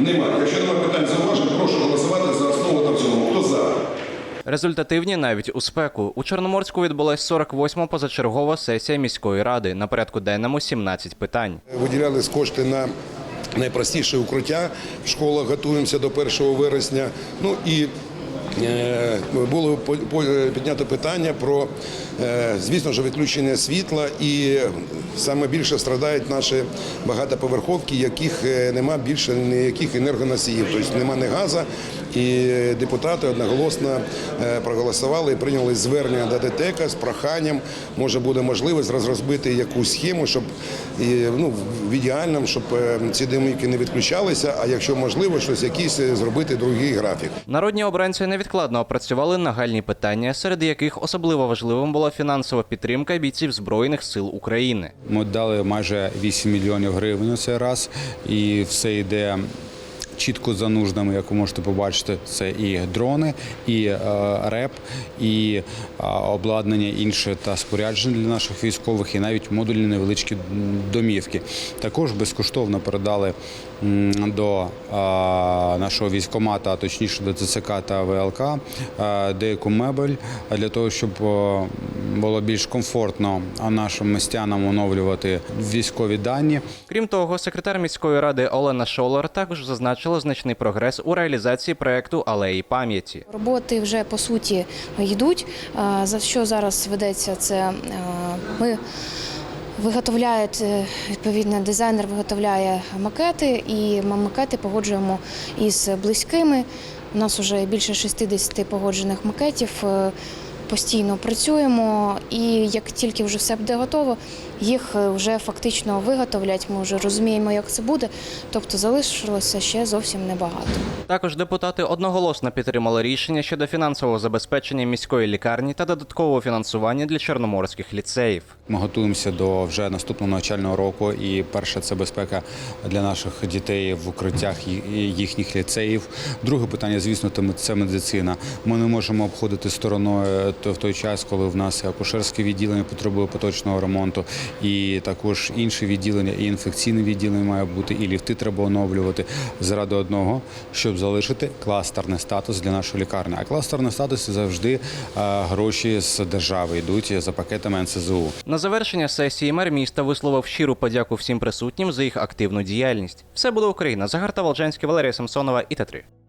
Немає. Якщо немає питань зауважень, прошу голосувати за основу та в цілому. Хто за? Результативні навіть у спеку. У Чорноморську відбулась 48-ма позачергова сесія міської ради. На порядку денному 17 питань. Виділялись кошти на найпростіше укриття. В школах готуємося до 1 вересня. Ну і було по- по- піднято питання про, е, звісно ж, відключення світла, і саме більше страдають наші багатоповерховки, яких е, нема більше ніяких енергоносіїв, тобто нема ні газу. І депутати одноголосно е, проголосували і прийняли звернення до ДТЕКа з проханням, може буде можливість розробити якусь схему, щоб ну, в ідеальному, щоб е, ці димівки не відключалися, а якщо можливо, щось якийсь е, зробити другий графік. Народні обранці невідкладно опрацювали нагальні питання, серед яких особливо важливим була фінансова підтримка бійців збройних сил України. Ми дали майже 8 мільйонів гривень у цей раз, і все йде. Чітко за нуждами, як ви можете побачити, це і дрони, і е, реп, і е, обладнання інше та спорядження для наших військових, і навіть модульні невеличкі домівки. Також безкоштовно передали до е, нашого військомата, а точніше до ЦСК та ВЛК, деяку мебель для того, щоб було більш комфортно нашим містянам оновлювати військові дані. Крім того, секретар міської ради Олена Шолар також зазначила значний прогрес у реалізації проекту Алеї пам'яті. Роботи вже по суті йдуть. Е, За що зараз ведеться це? е, Ми виготовляють е, відповідно дизайнер виготовляє макети, і ми макети погоджуємо із близькими. У нас вже більше 60 погоджених макетів. Постійно працюємо, і як тільки вже все буде готово, їх е, вже фактично виготовлять. Ми вже розуміємо, як це буде. Тобто залишилося ще зовсім небагато. Також депутати одноголосно підтримали рішення щодо фінансового забезпечення міської лікарні та додаткового фінансування для чорноморських ліцеїв. Ми готуємося до вже наступного навчального року. І перше це безпека для наших дітей в укриттях їхніх ліцеїв. Друге питання, звісно, це мед- це медицина. Ми не можемо обходити стороною то- в той час, коли в нас акушерське відділення потребує поточного ремонту, і також інші відділення, і інфекційне відділення має бути, і ліфти треба оновлювати заради одного, щоб залишити кластерний статус для нашої лікарні. А кластерний статус завжди е, гроші з держави йдуть за пакетами НСЗУ. На завершення сесії мер міста висловив щиру подяку всім присутнім за їх активну діяльність. Все буде Україна. Загарта Волжанський, Валерія Самсонова і Т3.